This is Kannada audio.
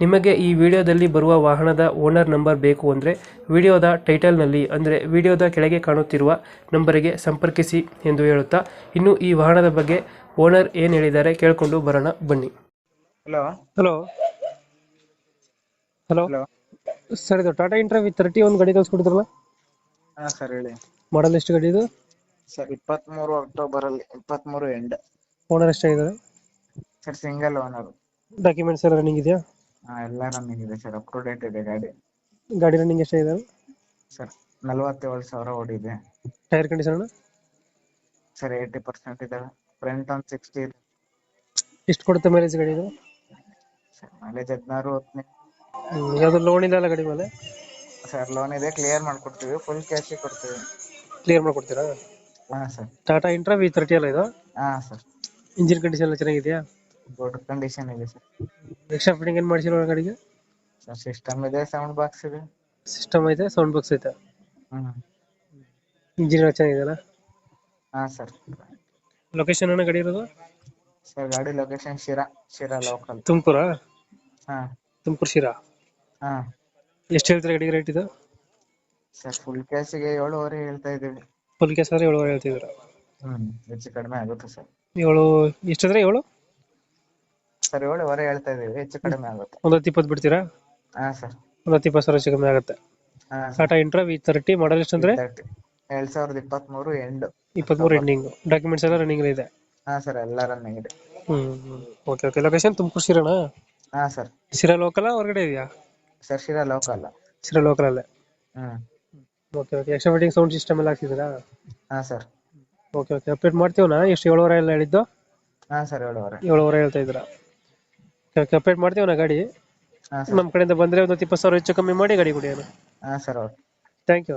ನಿಮಗೆ ಈ ವಿಡಿಯೋದಲ್ಲಿ ಬರುವ ವಾಹನದ ಓನರ್ ನಂಬರ್ ಬೇಕು ಅಂದರೆ ವಿಡಿಯೋದ ಟೈಟಲ್ನಲ್ಲಿ ಅಂದರೆ ವಿಡಿಯೋದ ಕೆಳಗೆ ಕಾಣುತ್ತಿರುವ ನಂಬರಿಗೆ ಸಂಪರ್ಕಿಸಿ ಎಂದು ಹೇಳುತ್ತಾ ಇನ್ನು ಈ ವಾಹನದ ಬಗ್ಗೆ ಓನರ್ ಏನು ಹೇಳಿದ್ದಾರೆ ಕೇಳಿಕೊಂಡು ಬರೋಣ ಬನ್ನಿ. Hello. Hello. Hello. Hello. Sir ಇದು ಟಾಟಾ ಇಂಟ್ರಾ ವಿತ್ ತರ್ಟಿ ಒಂದು ಗಾಡಿ ಕಳ್ಸ್ಕೊಡಿದ್ರಲ್ಲ ಹಾ ಸರ್ ಹೇಳಿ. ಮಾಡಲ್ ಎಷ್ಟು ಗಾಡಿ ಇದು? ಸರ್ ಇಪ್ಪತ್ಮೂರು ಅಕ್ಟೋಬರ್ ಅಲ್ಲಿ ಇಪ್ಪತ್ಮೂರು end. Owner ಎಷ್ಟಾಗಿದ್ದಾರೆ? Sir single owner. Documents ಎಲ್ಲ ರನ್ನಿಂಗ್ ಇದೆಯಾ? ಹಾ ಎಲ್ಲ ರನ್ನಿಂಗ್ ಇದೆ ಸರ್ ಅಪ್ ಟು ಡೇಟ್ ಇದೆ ಗಾಡಿ. ಗಾಡಿ ರನ್ನಿಂಗ್ ಎಷ್ಟಾಗಿದ್ದಾರೆ ಸರ್ ನಲವತ್ತೇಳು ಸಾವಿರ ಓಡಿದೆ. Tyre condition sir eighty percent ಇದೆ ಫ್ರಂಟ್ ಆನ್ ಸಿಕ್ಸ್ಟಿ ಇದೆ. ಎಷ್ಟು ಕೊಡುತ್ತೆ ಮೈಲೇಜ್ ಗಾಡಿ ಇದು? ಸರ್ ಮೈಲೇಜ್ ಹದಿನಾರು ಹತ್ತನೇ ಯಾವುದು ಲೋನ್ ಇಲ್ಲ ಅಲ್ಲ ಗಾಡಿ ಮೇಲೆ? ಸರ್ ಲೋನ್ ಇದೆ ಕ್ಲಿಯರ್ ಮಾಡ್ಕೊಡ್ತೀವಿ. ಫುಲ್ ಕ್ಯಾಶೇ ಕೊಡ್ತೀವಿ. ಕ್ಲಿಯರ್ ಮಾಡ್ಕೊಡ್ತೀರಾ? ಹಾ sir Tata Intra V thirty ಅಲ್ಲ ಇದು? ಹಾ ಸರ್ ಇಂಜಿನ್ ಕಂಡೀಷನ್ ಎಲ್ಲ ಚೆನ್ನಾಗಿದೆಯಾ? ಗುಡ್ ಕಂಡೀಷನ್ ಇದೆ ಸರ್ ಎಕ್ಸ್ಟ್ರಾ ಫಿಟ್ಟಿಂಗ್ ಏನು ಮಾಡ್ಸಿರೋ ಗಾಡಿಗೆ ಸರ್ ಸಿಸ್ಟಮ್ ಇದೆ ಸೌಂಡ್ ಬಾಕ್ಸ್ ಇದೆ. ಸಿಸ್ಟಮ್ ಐತೆ ಸೌಂಡ್ ಬಾಕ್ಸ್ ಐತೆ? ಹ್ಮ್. ಇಂಜಿನ್ ಎಲ್ಲ ಚೆನ್ನಾಗಿದೆಯಲ್ಲ ಹಾ ಸರ್ ಲೊಕೇಶನ್ ಅನ್ನ ಗಾಡಿ ಇರೋದು? ಸರ್ ಗಾಡಿ ಲೊಕೇಶನ್ ಶಿರಾ ಶಿರಾ ಲೋಕಲ್ ತುಮಕೂರ? ಹಾ. ತುಮಕೂರು ಶಿರಾ? ಹಾ. ಎಷ್ಟು ಹೇಳ್ತೀರಾ ಗಾಡಿಗೆ ರೇಟ್ ಇದು? ಸರ್ ಫುಲ್ ಕ್ಯಾಶಿಗೆ ಏಳುವರೆ ಹೇಳ್ತಾ ಇದ್ದೀವಿ. ಫುಲ್ ಕ್ಯಾಶ್ ಆದರೆ ಏಳುವರೆ ಹೇಳ್ತಿದ್ದೀರಾ? ಹ್ಞೂ ಹೆಚ್ಚು ಕಡಿಮೆ ಆಗುತ್ತೆ ಸರ್ ಏಳು ಎಷ್ಟಾದ್ರೆ ಏಳು? ಸರ್ ಏಳುವರೆ ಹೇಳ್ತಾ ಇದೀವಿ ಹೆಚ್ಚು ಕಡಿಮೆ ಆಗುತ್ತೆ. ಒಂದು ಹತ್ತು ಇಪ್ಪತ್ತು ಬಿಡ್ತೀರಾ? ಹಾ ಸರ್. ಒಂದು ಹತ್ತು ಇಪ್ಪತ್ತು ಸಾವಿರ ಹೆಚ್ಚು ಕಮ್ಮಿ ಆಗುತ್ತೆ. ಹಾ Tata Intra V thirty model ಎಷ್ಟು ಅಂದ್ರೆ? ಎರಡ್ ಸಾವಿರದ ಇಪ್ಪತ್ಮೂರು ಎಂಡ್. ಇಪ್ಪತ್ತ್ಮೂರು ಎಂಡಿಂಗು ಡಾಕ್ಯುಮೆಂಟ್ಸ್ ಎಲ್ಲ ರನ್ನಿಂಗ್ ಇದೆ. ಹಾ ಸರ್ ಎಲ್ಲ ರನ್ನಿಂಗ್ ಇದೆ. ಹ್ಞೂ ಓಕೆ ಓಕೆ ಲೊಕೇಶನ್ ತುಮಕೂರು ಶಿರಣ ಹಾ ಸರ್. ಶಿರಾ ಲೋಕಲ ಹೊರಗಡೆ ಇದೆಯಾ? ಸರ್ ಶಿರಾ ಲೋಕಲ್ ಶಿರಾ ಲೋಕಲಲ್ಲೇ ಹ್ಮ್. Okay okay extra fitting sound system ಎಲ್ಲ ಹಾಕ್ಸಿದ್ದೀರಾ ಹಾ ಸರ್. ಓಕೆ ಓಕೆ ಅಪ್ಡೇಟ್ ಮಾಡ್ತೀವಣ್ಣ? ಎಷ್ಟು ಏಳುವರೆ ಎಲ್ಲ ಹೇಳಿದ್ದು? ಹಾ ಸರ್ ಏಳುವರೆ. ಏಳುವರೆ ಹೇಳ್ತಾ ಇದ್ದೀರಾ? ಓಕೆ ಮಾಡ್ತೀವಿ ನಾ ಗಾಡಿ. ನಮ್ ಸರ್. ನಮ್ಮ ಕಡೆಯಿಂದ ಬಂದ್ರೆ ಒಂದು ಇಪ್ಪತ್ತು ಸಾವಿರ ಹೆಚ್ಚು ಕಮ್ಮಿ ಮಾಡಿ ಗಾಡಿ ಕೊಡಿ ಅಣ್ಣ. ಹಾ ಸರ್ ಓಕೆ. Thank you